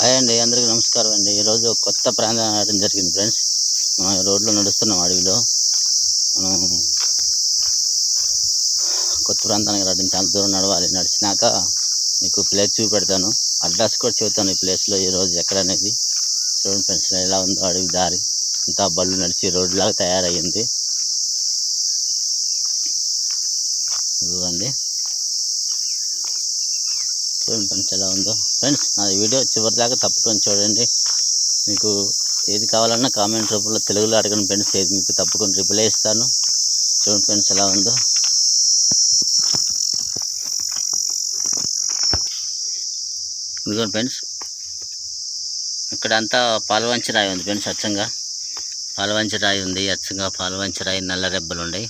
Hi అండి అందరికీ నమస్కారం అండి. ఈరోజు కొత్త ప్రాంతం రావడం జరిగింది ఫ్రెండ్స్. మనం రోడ్లో నడుస్తున్నాం అడవిలో. మనం కొత్త ప్రాంతానికి రావడం చాలా దూరం నడవాలి. నడిచినాక మీకు ప్లేస్ చూపెడతాను. అడ్రస్ కూడా చెబుతాను ఈ ప్లేస్లో ఈరోజు ఎక్కడ అనేది. చూడండి ఫ్రెండ్స్ ఎలా ఉందో అడవి దారి. అంతా బళ్ళు నడిచి రోడ్లాగా తయారయ్యింది. చూడండి చూడండి ఫ్రెండ్స్ ఎలా ఉందో. ఫ్రెండ్స్ నా వీడియో చివరిదాకా తప్పకుండా చూడండి. మీకు ఏది కావాలన్నా కామెంట్ రూపంలో తెలుగులో అడగండి ఫ్రెండ్స్. ఏది మీకు తప్పకుండా రిప్లై ఇస్తాను. చూడండి ఫ్రెండ్స్ ఎలా ఉందో. ఇదిగోండి ఫ్రెండ్స్. ఇక్కడ అంతా పాలవంచి రాయి ఉంది ఫ్రెండ్స్ అచ్చంగా. పాలవంచి రాయి ఉంది అచ్చంగా పాలవంచి రాయి నల్ల రెబ్బలు ఉన్నాయి.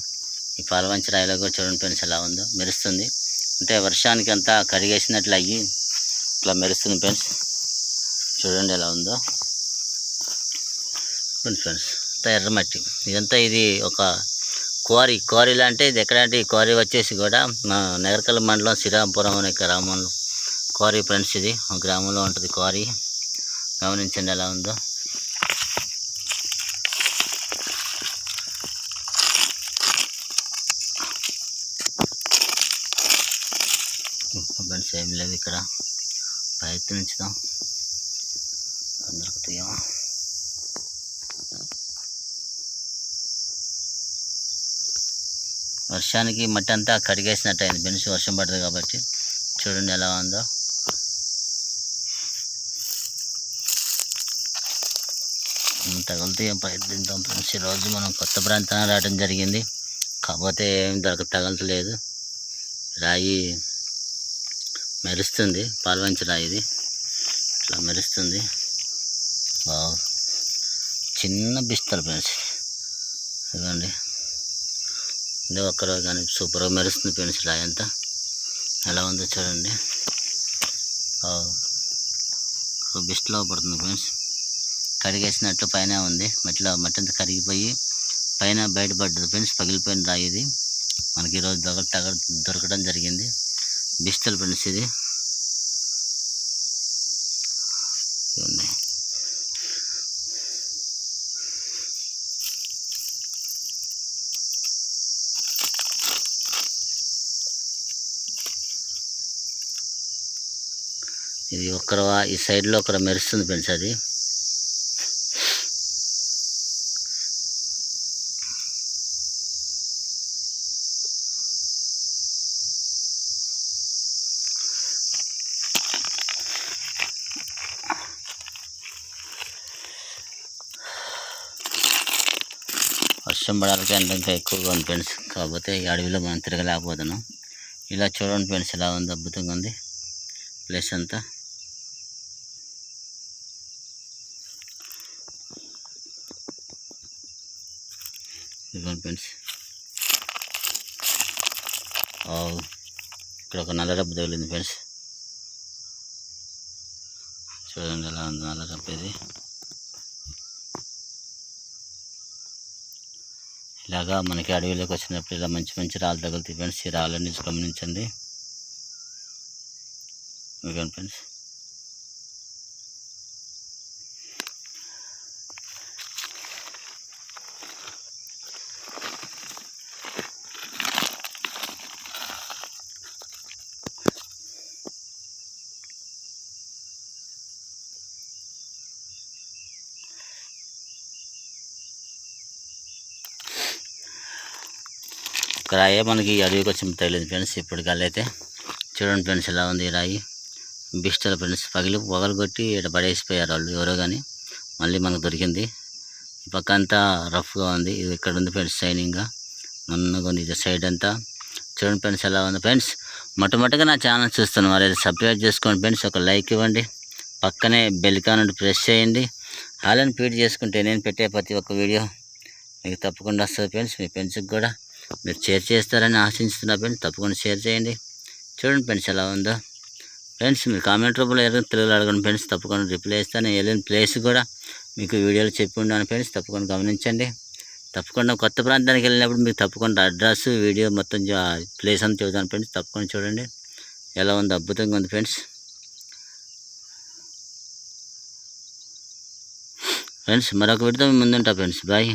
ఈ పాలవంచి రాయిలో కూడా చూడండి ఫ్రెండ్స్ ఎలా ఉందో మెరుస్తుంది. అంటే వర్షానికి అంతా కడిగేసినట్లు అయ్యి ఇట్లా మెరుస్తుంది ఫ్రెండ్స్. చూడండి ఎలా ఉందో. ఫ్రెండ్స్ అంతా ఎర్రమట్టి ఇదంతా ఇది ఒక క్వారీ క్వారీ అంటే ఇది ఎక్కడంటే ఈ క్వారీ వచ్చేసి కూడా మా నగరకల్ మండలం శ్రీరాంపురం అనే గ్రామంలో క్వారీ ఫ్రెండ్స్ ఇది. గ్రామంలో ఉంటుంది క్వారీ. గమనించండి ఎలా ఉందో. ఫ్రెండ్స్ ఏం లేదు ఇక్కడ. ప్రయత్నించుదాం. దొరుకుతాయేమో వర్షానికి మట్టి అంతా కడిగేసినట్టు అయింది. బెనిసి వర్షం పడుతుంది కాబట్టి. చూడండి ఎలా ఉందో. తగులుతాయి ప్రయత్నిద్దాం ఫ్రెండ్స్. ఈరోజు మనం కొత్త ప్రాంతానికి రావడం జరిగింది. కాకపోతే ఏం దొరక తగలట్లేదు. రాయి మెరుస్తుంది. పాల్వంచరా రాయి ఇది. ఇట్లా మెరుస్తుంది. బాగు చిన్న బిస్తలు ఫ్రెండ్స్. ఇదిగోండి. ఇది ఒక్కరోజు కానీ సూపర్గా మెరుస్తుంది ఫ్రెండ్స్ రాయి అంతా ఎలా ఉందో చూడండి. బిస్ట్లో పడుతుంది ఫ్రెండ్స్. కడిగేసినట్టు పైన ఉంది. మట్టిలో మట్టి అంతా కరిగిపోయి పైన బయటపడ్డది ఫ్రెండ్స్. పగిలిపోయిన రాయి ఇది. మనకి ఈరోజు దొరక దొరకడం జరిగింది. బిస్టల్ ఫ్రెండ్స్ ఇది. చూడండి ఇది ఒకరు ఈ సైడ్లో ఒకరు మెరుస్తుంది ఫ్రెండ్స్ అది. వర్షం పడాలంటే ఎండ ఇంకా ఎక్కువగా ఉంది ఫ్రెండ్స్. కాకపోతే ఈ అడవిలో మనం తిరగలేకపోతున్నాం. ఇలా చూడండి ఫ్రెండ్స్ ఎలా ఉంది అద్భుతంగా ఉంది ప్లేస్ అంతా. ఇదిగోండి ఫ్రెండ్స్. ఇక్కడ ఒక నల్ల డబ్బు తగిలింది ఫ్రెండ్స్. చూడండి ఎలా ఉంది నల్ల డబ్బు ఇది. ఇలాగా మనకి అడవిలోకి వచ్చినప్పుడు ఇలా మంచి మంచి రాళ్ళు తగులుతాయి ఫ్రెండ్స్. ఈ రాళ్ళని గమనించండి. Okay friends. ఒక రాయే మనకి అడవికి వచ్చి తగిలింది ఫ్రెండ్స్. ఇప్పుడు అయితే చూడండి ఫ్రెండ్స్ ఎలా ఉంది ఈ రాయి. బిస్టల్ ఫ్రెండ్స్ పగిలి పొగలు కొట్టి ఇక్కడ పడేసిపోయారు వాళ్ళు ఎవరో కానీ మళ్ళీ మనకు దొరికింది. ఈ పక్క అంతా రఫ్గా ఉంది. ఇది ఇక్కడ ఉంది ఫ్రెండ్స్ షైనింగ్గా నున్నగా ఉంది ఇది సైడ్ అంతా. చూడండి ఫ్రెండ్స్ ఎలా ఉంది. ఫ్రెండ్స్ మొట్టమొదటిగా నా ఛానల్ చూస్తాను మరి సబ్స్క్రైబ్ చేసుకోండి ఫ్రెండ్స్. ఒక లైక్ ఇవ్వండి. పక్కనే బెల్కాన్ ప్రెస్ చేయండి. హాలని ఫీడ్ చేసుకుంటే నేను పెట్టే ప్రతి ఒక్క వీడియో మీకు తప్పకుండా వస్తుంది ఫ్రెండ్స్. మీ ఫ్రెండ్స్కి కూడా మీరు షేర్ చేస్తారని ఆశించుతున్నా ఫ్రెండ్స్ తప్పకుండా షేర్ చేయండి. చూడండి ఫ్రెండ్స్ ఎలా ఉందో. ఫ్రెండ్స్ మీరు కామెంట్ రూపంలో ఎవరైనా తెలుగులో అడగండి ఫ్రెండ్స్ తప్పకుండా రిప్లై ఇస్తాను. వెళ్ళిన ప్లేస్ కూడా మీకు వీడియోలో చెప్పి ఉండాలని ఫ్రెండ్స్ తప్పకుండా గమనించండి. తప్పకుండా కొత్త ప్రాంతానికి వెళ్ళినప్పుడు మీకు తప్పకుండా అడ్రస్ వీడియో మొత్తం ప్లేస్ అంతా చెబుతాను ఫ్రెండ్స్ తప్పకుండా చూడండి. ఎలా ఉంది అద్భుతంగా ఉంది ఫ్రెండ్స్. ఫ్రెండ్స్ మరొక విడత ముందుంటా ఫ్రెండ్స్. బాయ్.